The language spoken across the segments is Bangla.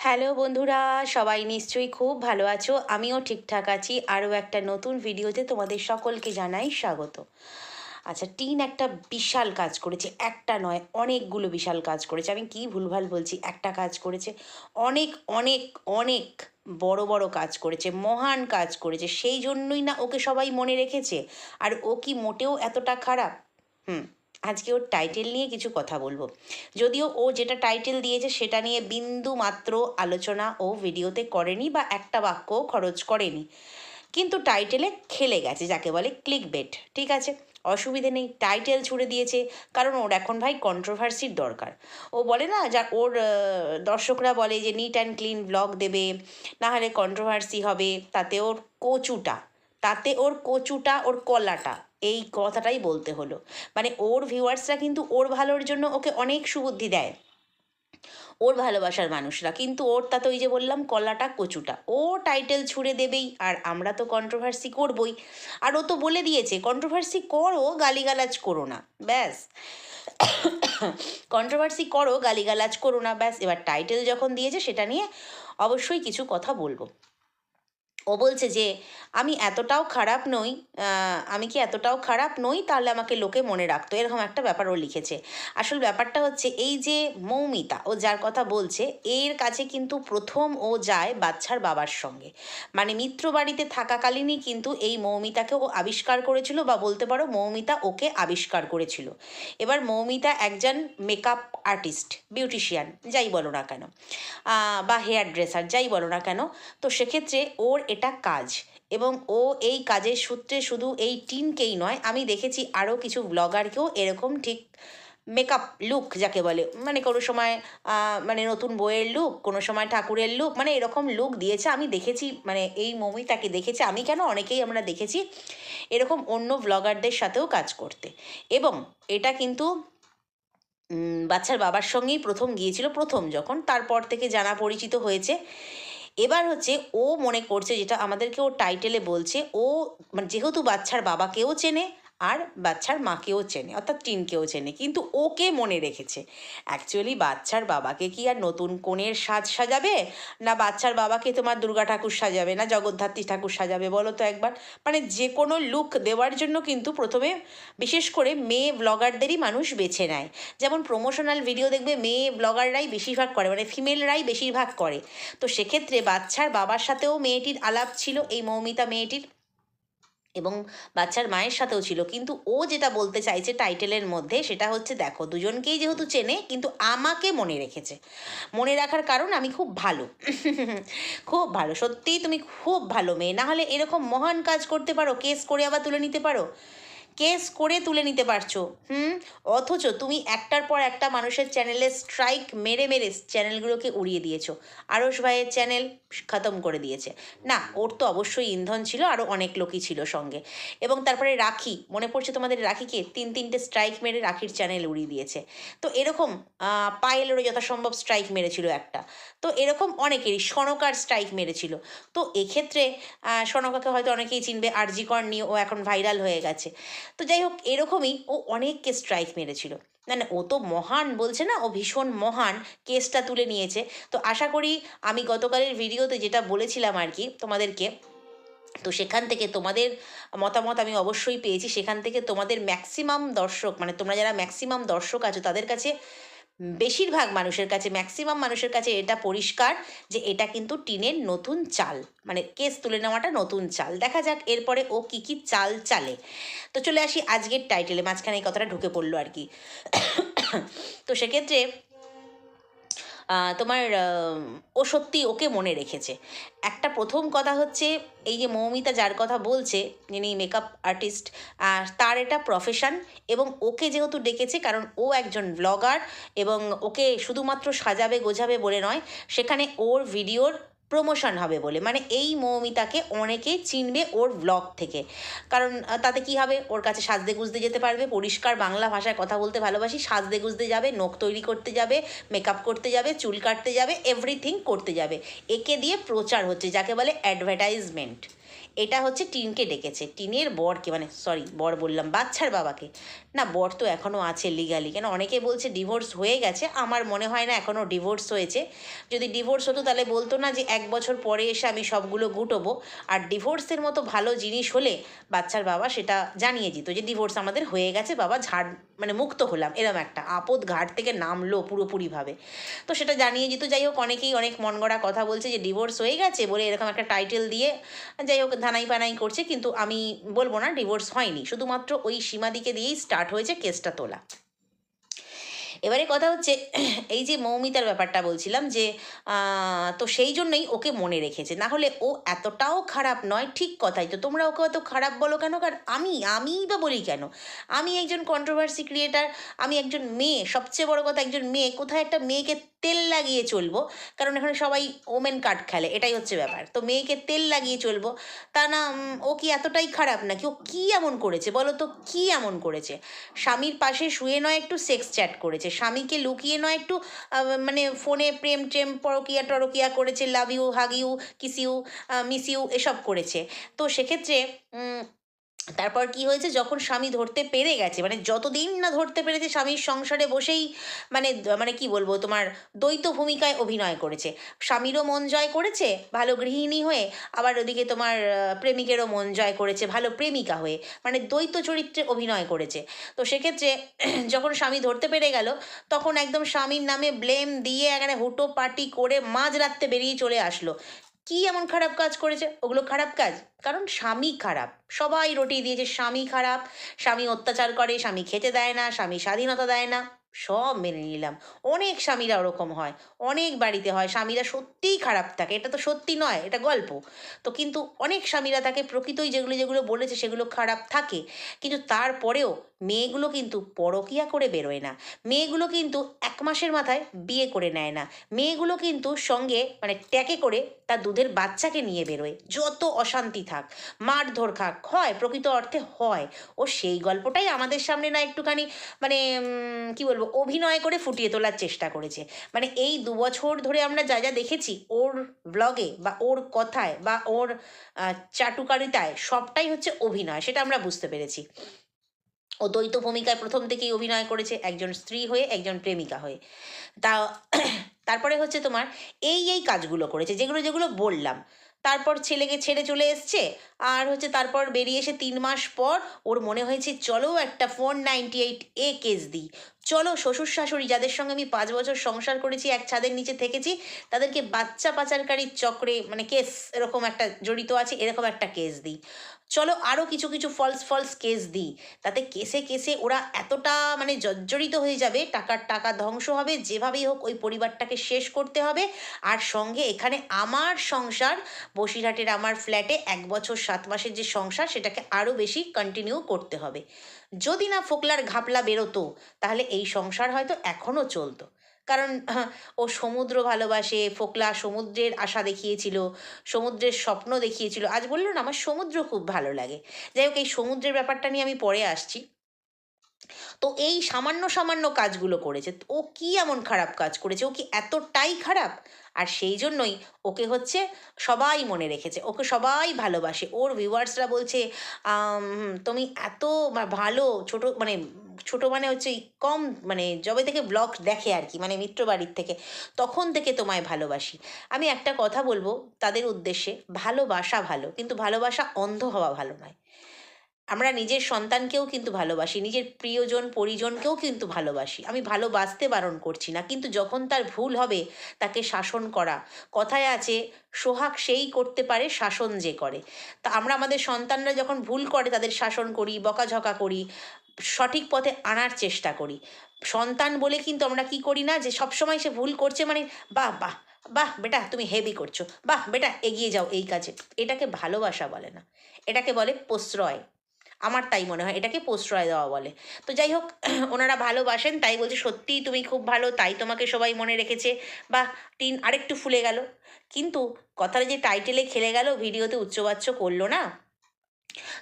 হ্যালো বন্ধুরা, সবাই নিশ্চয়ই খুব ভালো আছো। আমিও ঠিকঠাক আছি। আরও একটা নতুন ভিডিওতে তোমাদের সকলকে জানাই স্বাগত। আচ্ছা টিন একটা বিশাল কাজ করেছে, একটা নয়, অনেকগুলো বিশাল কাজ করেছে। আমি কি ভুলভাল বলছি? একটা কাজ করেছে, অনেক অনেক অনেক বড় বড় কাজ করেছে, মহান কাজ করেছে। সেই জন্যই না ওকে সবাই মনে রেখেছে? আর ও কি মোটেও এতটা খারাপ? হুম। আজকে ওর টাইটেল নিয়ে কিছু কথা বলব। যদিও ও যেটা টাইটেল দিয়েছে সেটা নিয়ে বিন্দু মাত্র আলোচনা ও ভিডিওতে করেনি বা একটা বাক্যও খরচ করেনি। কিন্তু টাইটেলে খেলে গেছে, যাকে বলে ক্লিক বেট ঠিক আছে? অসুবিধে নেই টাইটেল ছুড়ে দিয়েছে, কারণ ওর এখন ভাই কন্ট্রোভার্সির দরকার। ও বলে না যা ওর দর্শকরা বলে যে নিট অ্যান্ড ক্লিন ব্লগ দেবে, না হলে কন্ট্রোভার্সি হবে, তাতে ওর কচুটা, তাতে ওর কচুটা, ওর কলাটা এই কথাটাই বলতে হলো। মানে ওর ভিউয়ার্সরা কিন্তু ওর ভালোর জন্য ওকে অনেক সুবুদ্ধি দেয়। ওর ভালোবাসার মানুষরা। কিন্তু ওর তা তো ওই যে বললাম, কলাটা কচুটা। ও টাইটেল ছুড়ে দেবেই, আর আমরা তো কন্ট্রোভার্সি করবই। আর ও তো বলে দিয়েছে কন্ট্রোভার্সি করো, গালিগালাজ করো না। ব্যাস। কন্ট্রোভার্সি করো, গালিগালাজ করো না। ব্যাস, এবার টাইটেল যখন দিয়েছে, সেটা নিয়ে অবশ্যই কিছু কথা বলব। ও বলছে যে, আমি এতটাও খারাপ নই আমি কি এতটাও খারাপ নই? তাহলে আমাকে লোকে মনে রাখতো। এরকম একটা ব্যাপার ও লিখেছে। আসল ব্যাপারটা হচ্ছে এই যে মৌমিতা, ও যার কথা বলছে, এর কাছে কিন্তু প্রথম ও যায় বাচ্চার বাবার সঙ্গে। মানে মিত্র বাড়িতে থাকাকালীনই কিন্তু এই মৌমিতাকে ও আবিষ্কার করেছিল বা বলতে পারো মৌমিতা ওকে আবিষ্কার করেছিল। এবার মৌমিতা একজন মেকআপ আর্টিস্ট বিউটিশিয়ান যাই বলো না কেন বা হেয়ার ড্রেসার যাই বলো না কেন, তো সেক্ষেত্রে ওর এটা কাজ। এবং ও এই কাজের সূত্রে শুধু এই টিনকেই নয়, আমি দেখেছি আরও কিছু ব্লগারকেও এরকম ঠিক মেকআপ লুক যাকে বলে মানে কোনো সময় মানে নতুন বইয়ের লুক কোনো সময় ঠাকুরের লুক মানে এরকম লুক দিয়েছে। আমি দেখেছি মানে এই মমিতাকে দেখেছি। আমি কেন অনেকেই আমরা দেখেছি এরকম অন্য ব্লগারদের সাথেও কাজ করতে। এবং এটা কিন্তু বাচ্চার বাবার সঙ্গেই প্রথম গিয়েছিল, প্রথম যখন। তারপর থেকে জানা পরিচিত হয়েছে এবার হচ্ছে ও মনে করছে, যেটা আমাদেরকে ও টাইটেলে বলছে, ও মানে যেহেতু বাচ্চার বাবাকেও চেনে আর বাচ্চার মাকেও চেনে, অর্থাৎ টিনকেও চেনে। কিন্তু ওকে মনে রেখেছে অ্যাকচুয়ালি বাচ্চার বাবাকে কি আর নতুন কোণের সাজ সাজাবে? না বাচ্চার বাবাকে তোমার দুর্গা ঠাকুর সাজাবে, না জগদ্ধাত্রী ঠাকুর সাজাবে, বলো তো একবার। মানে যে কোনো লুক দেওয়ার জন্য কিন্তু প্রথমে বিশেষ করে মেয়ে ব্লগারদেরই মানুষ বেছে নেয়। যেমন প্রমোশনাল ভিডিও দেখবে মেয়ে ব্লগাররাই বেশিরভাগ করে মানে ফিমেলরাই বেশিরভাগ করে। তো সেক্ষেত্রে বাচ্চার বাবার সাথেও মেয়েটির আলাপ ছিল, এই মৌমিতা মেয়েটির। এবং বাচ্চার মায়ের সাথেও ছিল। কিন্তু ও যেটা বলতে চাইছে টাইটেলের মধ্যে সেটা হচ্ছে, দেখো, দুজনকেই যেহেতু চেনে, কিন্তু আমাকে মনে রেখেছে। মনে রাখার কারণ আমি খুব ভালো। খুব ভালো। সত্যিই তুমি খুব ভালো মেয়ে। না হলে এরকম মহান কাজ করতে পারো, কেস করে আবার তুলে নিতে পারো? কেস করে তুলে নিতে পারছ। হুম? অথচ তুমি একটার পর একটা মানুষের চ্যানেলে স্ট্রাইক মেরে মেরে চ্যানেলগুলোকে উড়িয়ে দিয়েছ। আরস ভাইয়ের চ্যানেল খতম করে দিয়েছে। না, ওর তো অবশ্যই ইন্ধন ছিল আরও অনেক লোকই ছিল সঙ্গে। এবং তারপরে রাখি, মনে পড়ছে তোমাদের রাখিকে? তিন তিনটে স্ট্রাইক মেরে রাখির চ্যানেল উড়িয়ে দিয়েছে। তো এরকম পায়েলেরও যথাসম্ভব স্ট্রাইক মেরেছিল একটা। তো এরকম অনেকেরই সনকার স্ট্রাইক মেরেছিল। তো এক্ষেত্রে সনকাকে হয়তো অনেকেই চিনবে আরজি কর নিয়ে ও এখন ভাইরাল হয়ে গেছে। তো যাই হোক, এরকমই ও অনেককে স্ট্রাইক মেরেছিল। না না ও তো মহান বলছে না, ও ভীষণ মহান কেসটা তুলে নিয়েছে। তো আশা করি আমি গতকালের ভিডিওতে যেটা বলেছিলাম আর কি তোমাদেরকে, তো সেখান থেকে তোমাদের মতামত আমি অবশ্যই পেয়েছি। সেখান থেকে তোমাদের ম্যাক্সিমাম দর্শক মানে তোমরা যারা ম্যাক্সিমাম দর্শক আছো, তাদের কাছে বেশিরভাগ মানুষের কাছে ম্যাক্সিমাম মানুষের কাছে এটা পরিষ্কার যে এটা কিন্তু টিনের নতুন চাল। মানে কেস তুলে নেওয়াটা নতুন চাল। দেখা যাক এরপরে ও কি কি চাল চালে। তো চলে আসি আজকের টাইটেলে মাঝখানে এই কথাটা ঢুকে পড়ল আর কি। তো সেক্ষেত্রে তোমার ও সত্যি ওকে মনে রেখেছে। একটা প্রথম কথা হচ্ছে, এই যে মৌমিতা যার কথা বলছে, যিনি মেকআপ আর্টিস্ট তার এটা প্রফেশন এবং ওকে যেহেতু ডেকেছে, কারণ ও একজন ব্লগার এবং ওকে শুধুমাত্র সাজাবে গোঝাবে বলে নয়, সেখানে ওর ভিডিওর প্রমোশন হবে বলে। মানে এই মৌমিতাকে অনেকে চিনবে ওর ব্লগ থেকে। কারণ তাতে কি হবে? ওর কাছে সাজদে গুজতে যেতে পারবে, পরিষ্কার বাংলা ভাষায় কথা বলতে ভালোবাসি সাজদে গুজতে যাবে, নখ তৈরি করতে যাবে মেকআপ করতে যাবে, চুল কাটতে যাবে এভরিথিং করতে যাবে। একে দিয়ে প্রচার হচ্ছে, যাকে বলে অ্যাডভার্টাইজমেন্ট এটা হচ্ছে টিনকে ডেকেছে। টিনের বরকে মানে সরি বর বললাম, বাচ্চার বাবাকে। না, বর তো এখনও আছে লিগালি কেন অনেকে বলছে ডিভোর্স হয়ে গেছে, আমার মনে হয় না এখনও ডিভোর্স হয়েছে। যদি ডিভোর্স হতো তাহলে বলতো না যে এক বছর পরে এসে আমি সবগুলো গুটোবো, আর ডিভোর্সের মতো ভালো জিনিস হলে বাচ্চার বাবা সেটা জানিয়ে দিত যে ডিভোর্স আমাদের হয়ে গেছে, বাবা ঝাড় মানে মুক্ত হলাম, এরম একটা আপদ ঘাট থেকে নামলো পুরোপুরিভাবে। তো সেটা জানিয়ে দিত। যাই হোক, অনেকেই অনেক মন গড়া কথা বলছে যে ডিভোর্স হয়ে গেছে বলে এরকম একটা টাইটেল দিয়ে, যাই হোক ধানাই পানাই করছে, কিন্তু আমি বলব না ডিভোর্স হয়নি। শুধুমাত্র ওই সীমাদিকে দিয়েই স্টার্ট হয়েছে কেসটা তোলা। এবারে কথা হচ্ছে, এই যে মৌমিতার ব্যাপারটা বলছিলাম যে তো সেই জন্যই ওকে মনে রেখেছে। না হলে ও এতটাও খারাপ নয়, ঠিক কথাই তো। তোমরা ওকে এত খারাপ বলো কেন? কারণ আমি আমিই বা বলি কেন? আমি একজন কন্ট্রোভার্সি ক্রিয়েটার আমি একজন মেয়ে, সবচেয়ে বড় কথা একজন মেয়ে, কোথায় একটা মেয়েকে তেল লাগিয়ে চলবো। কারণ এখানে সবাই ওমেন কার্ড খেলে, এটাই হচ্ছে ব্যাপার। তো মেয়েকে তেল লাগিয়ে চলবো। তা না ও কি এতটাই খারাপ নাকি? ও কী এমন করেছে বলো তো? কী এমন করেছে? স্বামীর পাশে শুয়ে নয় একটু, সেক্স চ্যাট করেছে। স্বামীকে লুকিয়ে নয় একটু মানে ফোনে প্রেম টেম পরকিয়া টরকিয়া করেছে, love you, hug you, kiss you miss you, এসব করেছে। তো সেক্ষেত্রে তারপর কি হয়েছে? যখন স্বামী ধরতে পেরে গেছে মানে যতদিন না ধরতে পেরেছে, স্বামীর সংসারে বসেই মানে মানে কি বলব, তোমার দ্বৈত ভূমিকায় অভিনয় করেছে। স্বামীরও মন জয় করেছে, ভালো গৃহিণী হয়ে, আবার ওদিকে তোমার প্রেমিকেরও মন জয় করেছে, ভালো প্রেমিকা হয়ে মানে দ্বৈত চরিত্রে অভিনয় করেছে। তো সেক্ষেত্রে যখন স্বামী ধরতে পেরে গেল, তখন একদম স্বামীর নামে ব্লেম দিয়ে এখানে হুটো পার্টি করে মাঝ রাত্রে বেরিয়ে চলে আসলো। কি এমন খারাপ কাজ করেছে? ওগুলো খারাপ কাজ। কারণ স্বামী খারাপ। সবাই রটিয়ে দিয়েছে, স্বামী খারাপ, স্বামী অত্যাচার করে, স্বামী খেতে দেয় না, স্বামী স্বাধীনতা দেয় না। সব মেনে নিলাম। অনেক স্বামীরা ওরকম হয়। অনেক বাড়িতে হয়, স্বামীরা সত্যিই খারাপ থাকে। এটা তো সত্যি নয়, এটা গল্প। তো কিন্তু অনেক স্বামীরা থাকে প্রকৃতই যেগুলো যেগুলো বলেছে সেগুলো খারাপ থাকে। কিন্তু তারপরেও মেয়েগুলো কিন্তু পরকিয়া করে বেরোয় না। মেয়েগুলো কিন্তু এক মাসের মাথায় বিয়ে করে নেয় না। মেয়েগুলো কিন্তু সঙ্গে মানে ট্যাকে করে তার দুধের বাচ্চাকে নিয়ে বেরোয়। যত অশান্তি থাক, মারধর খাক, হয়, প্রকৃত অর্থে হয়। ও সেই গল্পটাই আমাদের সামনে না একটুখানি মানে কি বলব? অভিনয় করে ফুটিয়ে তোলার চেষ্টা করেছে। মানে এই দু বছর ধরে আমরা যা যা দেখেছি, ওর ব্লগে বা ওর কথায় বা ওর চাটুকারিতায় সবটাই হচ্ছে অভিনয়, সেটা আমরা বুঝতে পেরেছি। ও দ্বৈত ভূমিকায় প্রথম থেকেই অভিনয় করেছে একজন স্ত্রী হয়ে, একজন প্রেমিকা হয়ে। তা, তারপরে হচ্ছে তোমার এই এই কাজগুলো করেছে, যেগুলো যেগুলো বললাম। তারপর ছেলেকে ছেড়ে চলে এসছে, আর হচ্ছে তারপর বেরিয়ে এসে তিন মাস পর ওর মনে হয়েছে, চলো একটা four ninety eight A case দিই। চলো শ্বশুর শাশুড়ি যাদের সঙ্গে আমি পাঁচ বছর সংসার করেছি, এক ছাদের নিচে থেকেছি, তাদেরকে বাচ্চা পাচারকারীর চক্রে মানে কেস, এরকম একটা জড়িত আছে, এরকম একটা কেস দিই। চলো আরও কিছু কিছু ফলস ফলস কেস দিই। তাতে কেসে কেসে ওরা এতটা মানে জর্জরিত হয়ে যাবে, টাকার টাকা ধ্বংস হবে, যেভাবেই হোক ওই পরিবারটাকে শেষ করতে হবে। আর সঙ্গে এখানে আমার সংসার, বসিরহাটের আমার ফ্ল্যাটে এক বছর সাত মাসের যে সংসার, সেটাকে আরও বেশি কন্টিনিউ করতে হবে। যদি না ফোকলার ঘাপলা বেরোতো তাহলে এই সংসার হয়তো এখনও চলতো। কারণ আহ, ও সমুদ্র ভালোবাসে ফোকলা সমুদ্রের আশা দেখিয়েছিল সমুদ্রের স্বপ্ন দেখিয়েছিল। আজ বলল না আমার সমুদ্র খুব ভালো লাগে। যাই হোক এই সমুদ্রের ব্যাপারটা নিয়ে আমি পরে আসছি। তো এই সামান্য সামান্য কাজগুলো করেছে। ও কি এমন খারাপ কাজ করেছে? ও কি এতটাই খারাপ? আর সেই জন্যই ওকে হচ্ছে সবাই মনে রেখেছে, ওকে সবাই ভালোবাসে। ওর ভিউয়ার্সরা বলছে তুমি এত ভালো, ছোট মানে ছোট মানে হচ্ছে কম মানে যবে থেকে ব্লগ দেখে আর কি মানে মিত্র বাড়ির থেকে, তখন থেকে তোমায় ভালোবাসি। আমি একটা কথা বলব, তাদের উদ্দেশ্যে, ভালোবাসা ভালো, কিন্তু ভালোবাসা অন্ধ হওয়া ভালো নয়। আমরা নিজের সন্তানকেও কিন্তু ভালোবাসি, নিজের প্রিয়জন, পরিজনকেও কিন্তু ভালোবাসি। আমি ভালোবাসতে বারণ করছি না, কিন্তু যখন তার ভুল হবে, তাকে শাসন করা। কথায় আছে, সোহাগ সেই করতে পারে, শাসন যে করে। তা আমরা আমাদের সন্তানরা যখন ভুল করে, তাদের শাসন করি, বকাঝকা করি, সঠিক পথে আনার চেষ্টা করি। সন্তান বলে কিন্তু আমরা কি করি না, যে সবসময় সে ভুল করছে মানে বাহ বাহ বাহ, বেটা, তুমি হেভি করছ, বাহ, বেটা, এগিয়ে যাও এই কাজে। এটাকে ভালোবাসা বলে না। এটাকে বলে প্রশ্রয়। আমার তাই মনে হয়, এটাকে প্রশ্রয় দেওয়া বলে। তো যাই হোক, ওনারা ভালোবাসেন, তাই বলছে সত্যিই তুমি খুব ভালো, তাই তোমাকে সবাই মনে রেখেছে। বা টিন আরেকটু ফুলে গেল। কিন্তু কথাটা যে টাইটেলে খেলে গেল ভিডিওতে উচ্চবাচ্য করল না।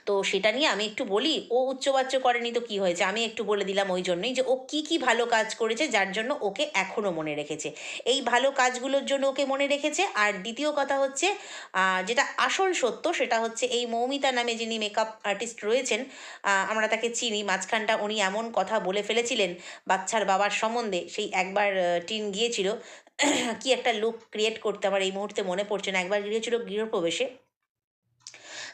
তো সেটা নিয়ে আমি একটু বলি, ও উচ্চবাচ্য করেনি তো কি হয়েছে? আমি একটু বলে দিলাম ওই জন্যই যে ও কি কি ভালো কাজ করেছে যার জন্য ওকে এখনও মনে রেখেছে। এই ভালো কাজগুলোর জন্য ওকে মনে রেখেছে আর দ্বিতীয় কথা হচ্ছে যেটা আসল সত্য সেটা হচ্ছে এই মৌমিতা নামে যিনি মেকআপ আর্টিস্ট রয়েছেন আমরা তাকে চিনি, মাঝখানটা উনি এমন কথা বলে ফেলেছিলেন বাচ্চার বাবার সম্বন্ধে, সেই একবার টিন গিয়েছিল, কি একটা লুক ক্রিয়েট করতে আমার এই মুহূর্তে মনে পড়ছে না, একবার গিয়েছিল গৃহপ্রবেশে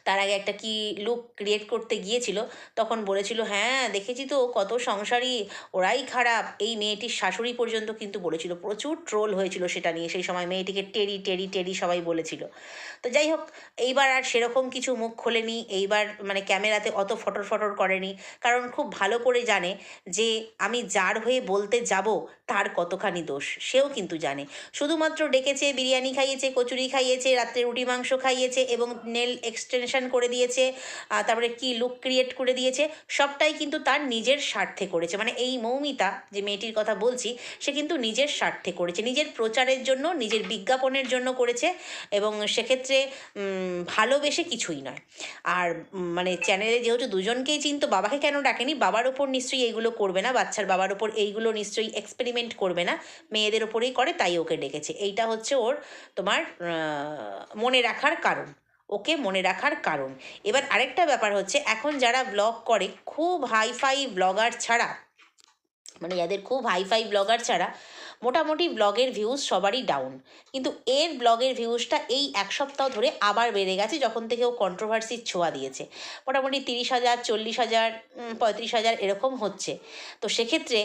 তার আগে একটা কি লুক ক্রিয়েট করতে গিয়েছিল, তখন বলেছিল হ্যাঁ দেখেছি তো কত সংসারী, ওরাই খারাপ। এই মেয়েটির শাশুড়ি পর্যন্ত কিন্তু বলেছিল, প্রচুর ট্রোল হয়েছিল সেটা নিয়ে। সেই সময় মেয়েটিকে টেরি টেরি টেরি সবাই বলেছিল। তো যাই হোক, এইবার আর সেরকম কিছু মুখ খোলেনি, এইবার মানে ক্যামেরাতে অত ফটর ফটর করেনি। কারণ খুব ভালো করে জানে যে, আমি যার হয়ে বলতে যাব, তার কতখানি দোষ, সেও কিন্তু জানে। শুধুমাত্র ডেকেছে বিরিয়ানি খাইয়েছে, কচুরি খাইয়েছে, রাত্রে রুটি মাংস খাইয়েছে এবং নেল এক্সটেনশন করে দিয়েছে তারপরে কি লুক ক্রিয়েট করে দিয়েছে, সবটাই কিন্তু তার নিজের স্বার্থে করেছে। মানে এই মৌমিতা যে মেয়েটির কথা বলছি, সে কিন্তু নিজের স্বার্থে করেছে। নিজের প্রচারের জন্য, নিজের বিজ্ঞাপনের জন্য করেছে এবং সেক্ষেত্রে ভালোবেসে কিছুই নয়। আর মানে চ্যানেলে যেহেতু দুজনকেই চিনতো, বাবাকে কেন ডাকেনি? বাবার ওপর নিশ্চয়ই এইগুলো করবে না, বাচ্চার বাবার ওপর এইগুলো নিশ্চয়ই এক্সপেরিমেন্ট করবে না, মেয়েদের ওপরেই করে, তাই ওকে ডেকেছে। এইটা হচ্ছে ওর তোমার মনে রাখার কারণ। ওকে মনে রাখার কারণ। এবার আরেকটা ব্যাপার হচ্ছে, এখন যারা ব্লগ করে, খুব হাইফাই ব্লগার ছাড়া মানে যাদের খুব হাইফাই ব্লগার ছাড়া মোটামুটি ব্লগের ভিউজ সবারই ডাউন কিন্তু এর ব্লগের ভিউজটা এই এক সপ্তাহ ধরে আবার বেড়ে গেছে, যখন থেকে ও কন্ট্রোভার্সির ছোঁয়া দিয়েছে। মোটামুটি তিরিশ হাজার, চল্লিশ হাজার পঁয়ত্রিশ হাজার এরকম হচ্ছে। তো সেক্ষেত্রে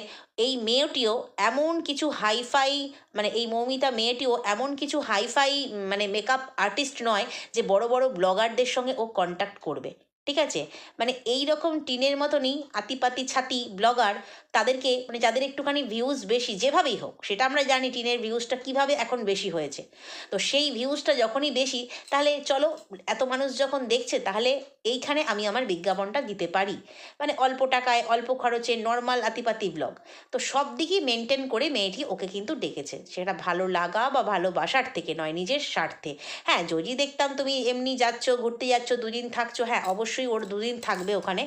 এই মেয়েটিও এমন কিছু হাইফাই মানে এই মৌমিতা মেয়েটিও এমন কিছু হাইফাই মানে মেকআপ আর্টিস্ট নয় যে বড় বড় ব্লগারদের সঙ্গে ও কন্ট্যাক্ট করবে। ঠিক আছে? মানে এই রকম টিনের মতনই আতিপাতি ছাতি ব্লগার তাদেরকে মানে যাদের একটুখানি ভিউজ বেশি, যেভাবেই হোক, সেটা আমরা জানি টিনের ভিউজটা কীভাবে এখন বেশি হয়েছে। তো সেই ভিউজটা যখনই বেশি, তাহলে চলো, এত মানুষ যখন দেখছে, তাহলে এইখানে আমি আমার বিজ্ঞাপনটা দিতে পারি। মানে অল্প টাকায়, অল্প খরচে নর্মাল আতিপাতি ব্লগ তো সব দিকই মেনটেন করে মেয়েটি ওকে কিন্তু ডেকেছে। সেটা ভালো লাগা বা ভালোবাসার থেকে নয়, নিজের স্বার্থে। হ্যাঁ যদি দেখতাম তুমি এমনি যাচ্ছ, ঘুরতে যাচ্ছ, দুদিন থাকছো হ্যাঁ অবশ্যই ওর দুদিন থাকবে ওখানে।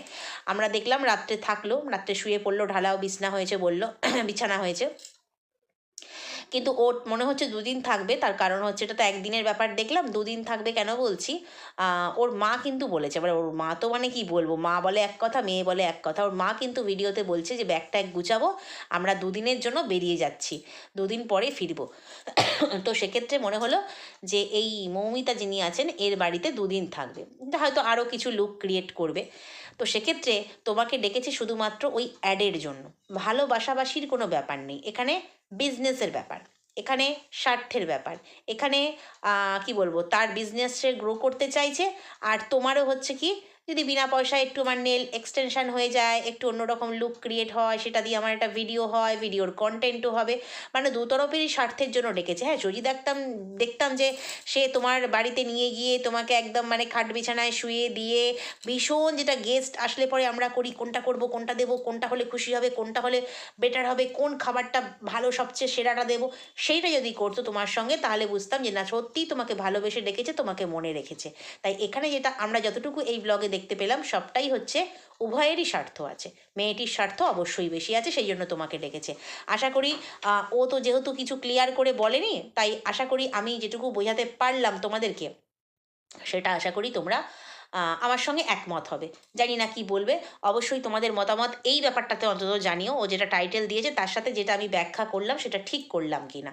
আমরা দেখলাম রাত্রে থাকল, রাত্রে শুয়ে পড়ল, ঢালাও বিছনা হয়েছে বলল, বিছানা হয়েছে। কিন্তু ওর মনে হচ্ছে দুদিন থাকবে, তার কারণ হচ্ছে এটা তো একদিনের ব্যাপার, দেখলাম দুদিন থাকবে কেন বলছি? ওর মা কিন্তু বলেছে, এবার ওর মা তো মানে কি বলব? মা বলে এক কথা, মেয়ে বলে এক কথা। ওর মা কিন্তু ভিডিওতে বলছে যে, ব্যাগটা এক গুছাবো, আমরা দুদিনের জন্য বেরিয়ে যাচ্ছি, দুদিন পরে ফিরবো। তো সেক্ষেত্রে মনে হলো যে, এই মৌমিতা যিনি আছেন, এর বাড়িতে দুদিন থাকবে। হয়তো আরও কিছু লুক ক্রিয়েট করবে। তো সেক্ষেত্রে তোমাকে ডেকেছে শুধুমাত্র ওই অ্যাডের জন্য। ভালোবাসাবাসির কোনো ব্যাপার নেই। এখানে বিজনেসের ব্যাপার। এখানে স্বার্থের ব্যাপার। এখানে কি বলব, তার বিজনেস গ্রো করতে চাইছে। আর তোমারও হচ্ছে কি যদি বিনা পয়সায় একটু আমার নেল এক্সটেনশান হয়ে যায়, একটু অন্যরকম লুক ক্রিয়েট হয়, সেটা দিয়ে আমার একটা ভিডিও হয় ভিডিওর কন্টেন্টও হবে। মানে দু তরফেরই স্বার্থের জন্য ডেকেছে। হ্যাঁ যদি দেখতাম দেখতাম যে সে তোমার বাড়িতে নিয়ে গিয়ে তোমাকে একদম মানে খাট বিছানায় শুয়ে দিয়ে ভীষণ যেটা গেস্ট আসলে পরে আমরা করি, কোনটা করব, কোনটা দেবো, কোনটা হলে খুশি হবে, কোনটা হলে বেটার হবে, কোন খাবারটা ভালো, সবচেয়ে সেরাটা দেবো, সেইটা যদি করতো তোমার সঙ্গে, তাহলে বুঝতাম যে না, সত্যিই তোমাকে ভালোবেসে ডেকেছে, তোমাকে মনে রেখেছে। তাই এখানে যেটা আমরা যতটুকু এই ব্লগে দেখতে পেলাম, সবটাই হচ্ছে উভয়েরই স্বার্থ আছে। মেয়েটির স্বার্থ অবশ্যই বেশি আছে, সেই জন্য তোমাকে ডেকেছে। আশা করি ও তো যেহেতু কিছু ক্লিয়ার করে বলেনি, তাই আশা করি আমি যেটুকু বোঝাতে পারলাম তোমাদেরকে, সেটা আশা করি তোমরা আমার সঙ্গে একমত হবে। জানি না কি বলবে, অবশ্যই তোমাদের মতামত এই ব্যাপারটাতে অন্তত জানিও, ও যেটা টাইটেল দিয়েছে তার সাথে যেটা আমি ব্যাখ্যা করলাম সেটা ঠিক করলাম কি না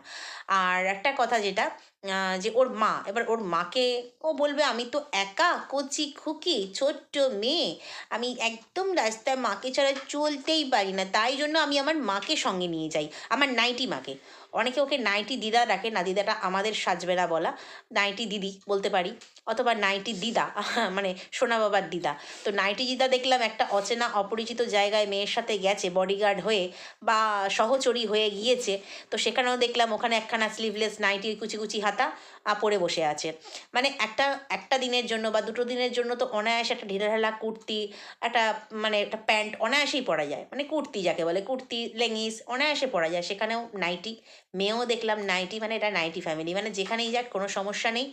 আর একটা কথা যেটা যে ওর মা, এবার ওর মাকে ও বলবে, আমি তো একা, কচি খুকি, ছোট্ট মেয়ে। আমি একদম রাস্তায় মাকে ছাড়া চলতেই পারি না। তাই জন্য আমি আমার মাকে সঙ্গে নিয়ে যাই, আমার নাইটি মাকে। অনেকে ওকে নাইটি দিদা ডাকে, না, দিদাটা আমাদের সাজবেলা বলা। নাইটি দিদি বলতে পারি, অথবা নাইটি দিদা মানে সোনা বাবার দিদা। তো নাইটি দিদা দেখলাম একটা অচেনা, অপরিচিত জায়গায় মেয়ের সাথে গেছে বডিগার্ড হয়ে বা সহচরী হয়ে গিয়েছে। তো সেখানেও দেখলাম ওখানে একখানা স্লিভলেস নাইটির কুচি কুচি হাতা পরে বসে আছে। মানে একটা একটা দিনের জন্য বা দুটো দিনের জন্য তো অনায়াসে একটা ঢিলাঢালা কুর্তি, একটা মানে একটা প্যান্ট অনায়াসেই পরা যায়। মানে কুর্তি যাকে বলে, কুর্তি, লেগিংস অনায়াসে পরা যায়। সেখানেও নাইটি, মেয়েও দেখলাম নাইটি মানে এটা নাইটি ফ্যামিলি মানে যেখানেই যাক কোনো সমস্যা নেই।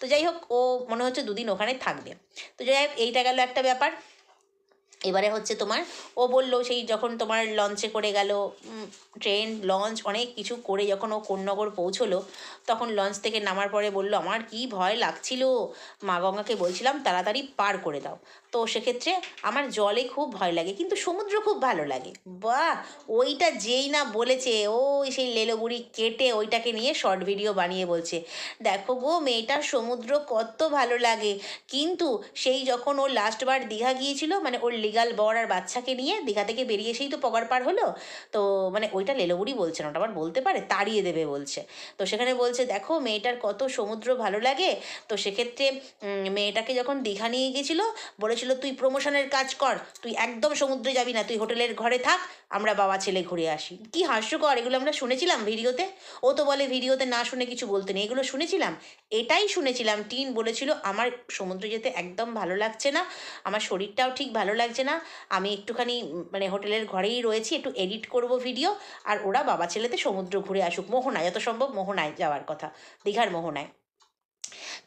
তো যাই হোক, ও মনে হচ্ছে দুদিন ওখানে থাকবে। তো যাই হোক, এইটা গেল একটা ব্যাপার। এবারে হচ্ছে তোমার, ও বলল সেই যখন তোমার লঞ্চে করে গেল ট্রেন লঞ্চ অনেক কিছু করে যখন ও কোন্নগর পৌঁছলো, তখন লঞ্চ থেকে নামার পরে বলল, আমার কি ভয় লাগছিল? মা গঙ্গাকে বলছিলাম তাড়াতাড়ি পার করে দাও। তো সেক্ষেত্রে আমার জলে খুব ভয় লাগে, কিন্তু সমুদ্র খুব ভালো লাগে। বাহ! ওইটা যেই না বলেছে ও সেই লেলোবুড়ি কেটে ওইটাকে নিয়ে শর্ট ভিডিও বানিয়ে বলছে, দেখো গো মেয়েটার সমুদ্র কত ভালো লাগে। কিন্তু সেই যখন ও লাস্টবার দীঘা গিয়েছিল মানে ওর লিগাল বর আর বাচ্চাকে নিয়ে দীঘা থেকে বেরিয়ে এসেই তো পগার পার হলো। তো মানে ওইটা লেলোবুড়ি বলছে না, ওটা আবার বলতে পারে, তাড়িয়ে দেবে বলছে। তো সেখানে বলছে, দেখো, মেয়েটার কত সমুদ্র ভালো লাগে। তো সেক্ষেত্রে মেয়েটাকে যখন দীঘা নিয়ে গেছিল, বলেছিল, তুই প্রমোশনের কাজ কর, তুই একদম সমুদ্রে যাবি না, তুই হোটেলের ঘরে থাক, আমরা বাবা ছেলে ঘুরে আসি। কি হাস্যকর, এগুলো আমরা শুনেছিলাম ভিডিওতে। ও তো বলে, ভিডিওতে না শুনে কিছু বলতে নেই। এগুলো শুনেছিলাম, এটাই শুনেছিলাম। টিন বলেছিল, আমার সমুদ্রে যেতে একদম ভালো লাগছে না, আমার শরীরটাও ঠিক ভালো লাগছে না, আমি একটুখানি মানে হোটেলের ঘরেই রয়েছি, একটু এডিট করব ভিডিও আর ওরা বাবা ছেলেতে সমুদ্র ঘুরে আসুক। মোহনায়, যত সম্ভব মোহনায় যাওয়ার কথা, দীঘার মোহনায়।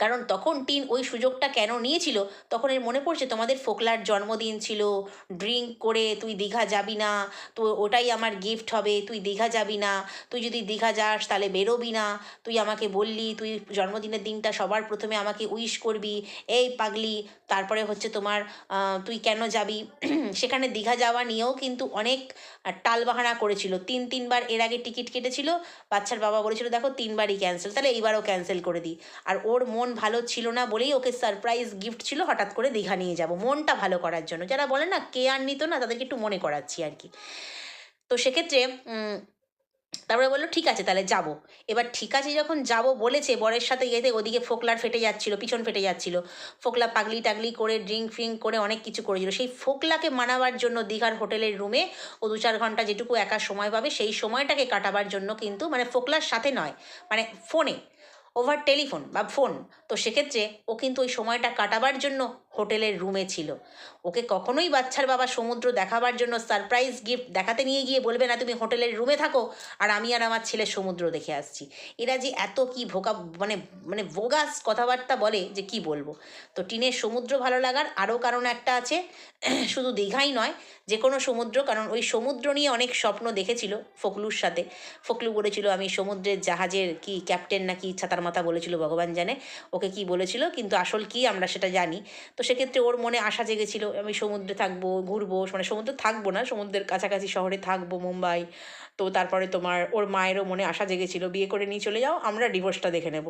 কারণ তখন টিন ওই সুযোগটা কেন নিয়েছিল? তখন এর মনে পড়ছে, তোমাদের ফোকলার জন্মদিন ছিল, ড্রিঙ্ক করে তুই দীঘা যাবি না, তো ওটাই আমার গিফট হবে, তুই দীঘা যাবি না, তুই যদি দীঘা যাস তাহলে বেরোবি না, তুই আমাকে বললি, তুই জন্মদিনের দিনটা সবার প্রথমে আমাকে উইশ করবি, এই পাগলি, তারপরে হচ্ছে তোমার তুই কেন যাবি? সেখানে দীঘা যাওয়া নিয়েও কিন্তু অনেক টালবাহানা করেছিল। তিন, তিনবার এর আগে টিকিট কেটেছিল, বাচ্চার বাবা বলেছিল, দেখো, তিনবারই ক্যান্সেল তাহলে এইবারও ক্যান্সেল করে দিই। আর ওর মন ভালো ছিল না বলেই ওকে সারপ্রাইজ গিফট ছিল, হঠাৎ করে দীঘা নিয়ে যাব। মনটা ভালো করার জন্য। যারা বলে না, কে আর নিত না? তাদেরকে একটু মনে করাচ্ছি আর কি। তো সেক্ষেত্রে তারপরে বলল, ঠিক আছে, তাহলে যাব। এবার ঠিক আছে যখন যাব বলেছে, বরের সাথে যেতে ওদিকে ফোকলার ফেটে যাচ্ছিল, পিছন ফেটে যাচ্ছিল। ফোকলা পাগলি টাগলি করে ড্রিঙ্ক ফ্রিঙ্ক করে অনেক কিছু করেছিল সেই ফোকলাকে মানাবার জন্য দীঘার হোটেলের রুমে ও দু চার ঘণ্টা যেটুকু একা সময় পাবে, সেই সময়টাকে কাটাবার জন্য কিন্তু মানে ফোকলার সাথে নয় মানে ফোনে ওভার টেলিফোন বা ফোন তো সেক্ষেত্রে ও কিন্তু ওই সময়টা কাটাবার জন্য হোটেলের রুমে ছিল। ওকে কখনোই বাচ্চার বাবা সমুদ্র দেখাবার জন্য সারপ্রাইজ গিফট দেখাতে নিয়ে গিয়ে বলবে না, তুমি হোটেলের রুমে থাকো আর আমি আর আমার ছেলে সমুদ্র দেখে আসছি। এরা যে এত কি ভোকা মানে মানে ভোগাস কথাবার্তা বলে যে কি বলব? তো টিনের সমুদ্র ভালো লাগার আরও কারণ একটা আছে, শুধু দীঘাই নয় যে কোনো সমুদ্র, কারণ ওই সমুদ্র নিয়ে অনেক স্বপ্ন দেখেছিল ফকলুর সাথে। ফকলু বলেছিল, আমি সমুদ্রের জাহাজের কি ক্যাপ্টেন নাকি ছাতার মাথা বলেছিল ভগবান জানে। ওকে কি বলেছিল, কিন্তু আসল কি আমরা সেটা জানি। তো সেক্ষেত্রে ওর মনে আশা জেগেছিল, আমি সমুদ্রে থাকব, ঘুরবো মানে সমুদ্রে থাকব না, সমুদ্রের কাছাকাছি শহরে থাকব মুম্বাই। তো তারপরে তোমার ওর মায়েরও মনে আশা জেগেছিল, বিয়ে করে নিয়ে চলে যাও, আমরা ডিভোর্সটা দেখে নেব।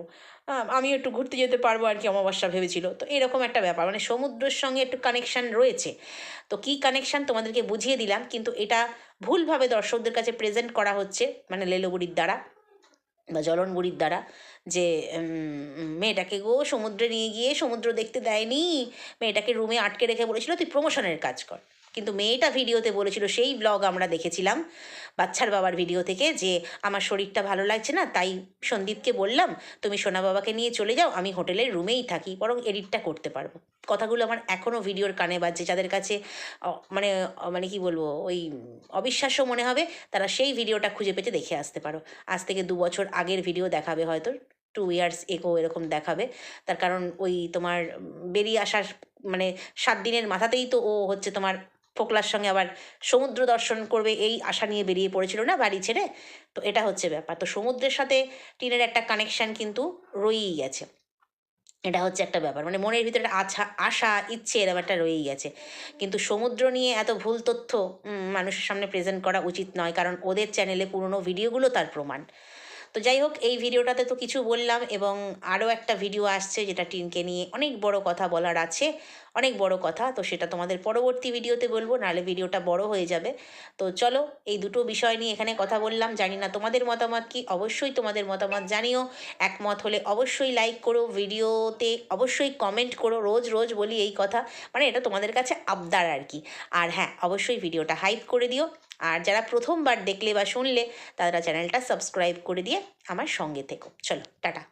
আমিও একটু ঘুরতে যেতে পারব আর কি, অমাবস্যা ভেবেছিল। তো এরকম একটা ব্যাপার মানে সমুদ্রের সঙ্গে একটু কানেকশান রয়েছে। তো কী কানেকশান তোমাদেরকে বুঝিয়ে দিলাম, কিন্তু এটা ভুলভাবে দর্শকদের কাছে প্রেজেন্ট করা হচ্ছে মানে লেলোবুড়ির দ্বারা। বা জলনবুড়ির দ্বারা যে মেয়েটাকে গো সমুদ্রে নিয়ে গিয়ে সমুদ্র দেখতে দেয়নি, মেয়েটাকে রুমে আটকে রেখে বলেছিল, তুই প্রমোশনের কাজ কর। কিন্তু মেয়েটা ভিডিওতে বলেছিল, সেই ব্লগ আমরা দেখেছিলাম, বাচ্চার বাবার ভিডিও থেকে, যে আমার শরীরটা ভালো লাগছে না, তাই সন্দীপকে বললাম, তুমি সোনা বাবাকে নিয়ে চলে যাও, আমি হোটেলের রুমেই থাকি, বরং এডিটটা করতে পারব। কথাগুলো আমার এখনও ভিডিওর কানে বাজছে, যাদের কাছে মানে মানে কি বলব, ওই অবিশ্বাস্য মনে হবে, তারা সেই ভিডিওটা খুঁজে পেতে দেখে আসতে পারো। আজ থেকে দু বছর আগের ভিডিও দেখাবে হয়তো টু ইয়ার্স এগো এরকম দেখাবে, তার কারণ ওই তোমার বেরিয়ে আসার মানে সাত দিনের মাথাতেই তো ও হচ্ছে তোমার ফোকলার সঙ্গে আবার সমুদ্র দর্শন করবে, এই আশা নিয়ে বেরিয়ে পড়েছিল না বাড়ি ছেড়ে? তো এটা হচ্ছে ব্যাপার। তো সমুদ্রের সাথে টিনের একটা কানেকশান কিন্তু রয়েই গেছে। এটা হচ্ছে একটা ব্যাপার। মানে মনের ভিতরে আশা আশা ইচ্ছে এরকম একটা রয়েই গেছে। কিন্তু সমুদ্র নিয়ে এত ভুল তথ্য মানুষের সামনে প্রেজেন্ট করা উচিত নয়। কারণ ওদের চ্যানেলে পুরনো ভিডিওগুলো তার প্রমাণ। তো যাই হোক, এই ভিডিওটাতে তো কিছু বললাম এবং আরও একটা ভিডিও আসছে যেটা টিনকে নিয়ে অনেক বড় কথা বলার আছে, অনেক বড় কথা। তো সেটা তোমাদের পরবর্তী ভিডিওতে বলব, নাহলে ভিডিওটা বড় হয়ে যাবে। তো চলো, এই দুটো বিষয় নিয়ে এখানে কথা বললাম। জানি না তোমাদের মতামত কি, অবশ্যই তোমাদের মতামত জানিও। একমত হলে অবশ্যই লাইক করো ভিডিওতে, অবশ্যই কমেন্ট করো, রোজ রোজ বলি এই কথা। মানে এটা তোমাদের কাছে আবদার আর কি। আর হ্যাঁ অবশ্যই ভিডিওটা হাইপ করে দিও। আর যারা প্রথমবার দেখলে বা শুনলে, তারা চ্যানেলটা সাবস্ক্রাইব করে দিয়ে আমার সঙ্গে থেকো। চলো, টাটা।